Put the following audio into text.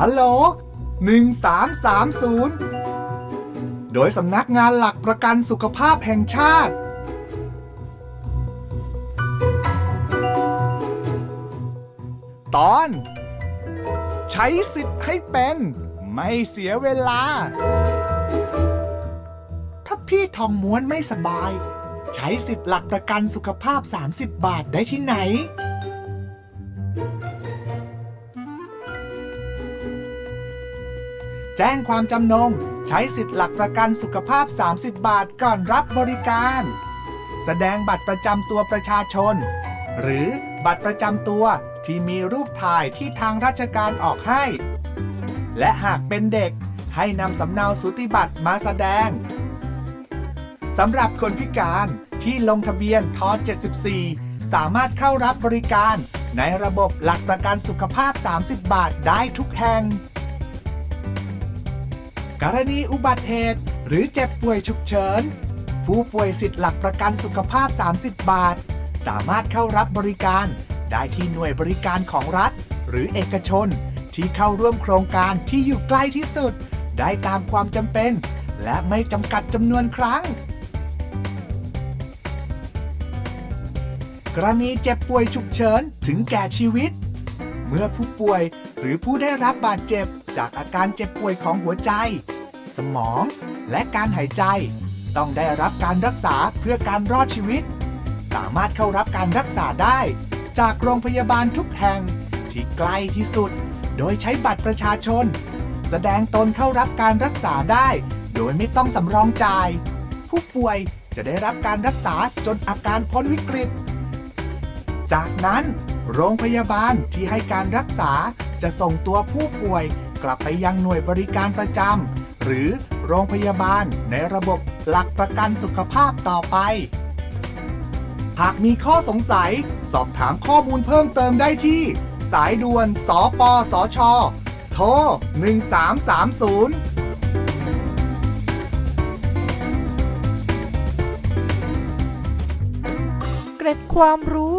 ฮัลโหล 1330 โดยสำนักงานหลักประกันสุขภาพแห่งชาติ ตอน ใช้สิทธิ์ให้เป็น ไม่เสียเวลา ถ้าพี่ทองม้วนไม่สบาย ใช้สิทธิ์หลักประกันสุขภาพ 30 บาทได้ที่ไหน แจ้งความจำนง ใช้สิทธิ์หลักประกันสุขภาพ 30 บาทก่อนรับบริการ แสดงบัตรประจำตัวประชาชน หรือบัตรประจำตัวที่มีรูปถ่ายที่ทางราชการออกให้ และหากเป็นเด็กให้นำสำเนาสุติบัตรมาแสดงสำหรับคนพิการที่ลงทะเบียนท74 สามารถเข้ารับบริการในระบบหลักประกันสุขภาพ 30 บาทได้ทุกแห่ง รณีอุบัติเหตุ หรือเจ็บป่วยฉุกเฉิน ผู้ป่วยสิทธิ์หลักประกันสุขภาพ 30 บาท สามารถเข้ารับบริการ ได้ที่หน่วยบริการของรัฐ หรือเอกชน ที่เข้าร่วมโครงการที่อยู่ใกล้ที่สุด ได้ตามความจำเป็น และไม่จำกัดจำนวนครั้ง กรณีเจ็บป่วยฉุกเฉินถึงแก่ชีวิต เมื่อผู้ป่วยหรือผู้ได้รับบาดเจ็บจากอาการเจ็บป่วยของหัวใจ สมอง และการหายใจ ต้องได้รับการรักษาเพื่อการรอดชีวิต สามารถเข้ารับการรักษาได้ จากโรงพยาบาลทุกแห่งที่ใกล้ที่สุด โดยใช้บัตรประชาชน แสดงตนเข้ารับการรักษาได้ โดยไม่ต้องสำรองจ่าย ผู้ป่วยจะได้รับการรักษาจนอาการพ้นวิกฤต จากนั้น โรงพยาบาลที่ให้การรักษาจะส่งตัวผู้ป่วยกลับไปยังหน่วยบริการประจำ หรือโรงพยาบาลในระบบหลักประกันสุขภาพต่อไป หากมีข้อสงสัย สอบถามข้อมูลเพิ่มเติมได้ที่ สายด่วน สปสช โทร 1330เกร็ดความรู้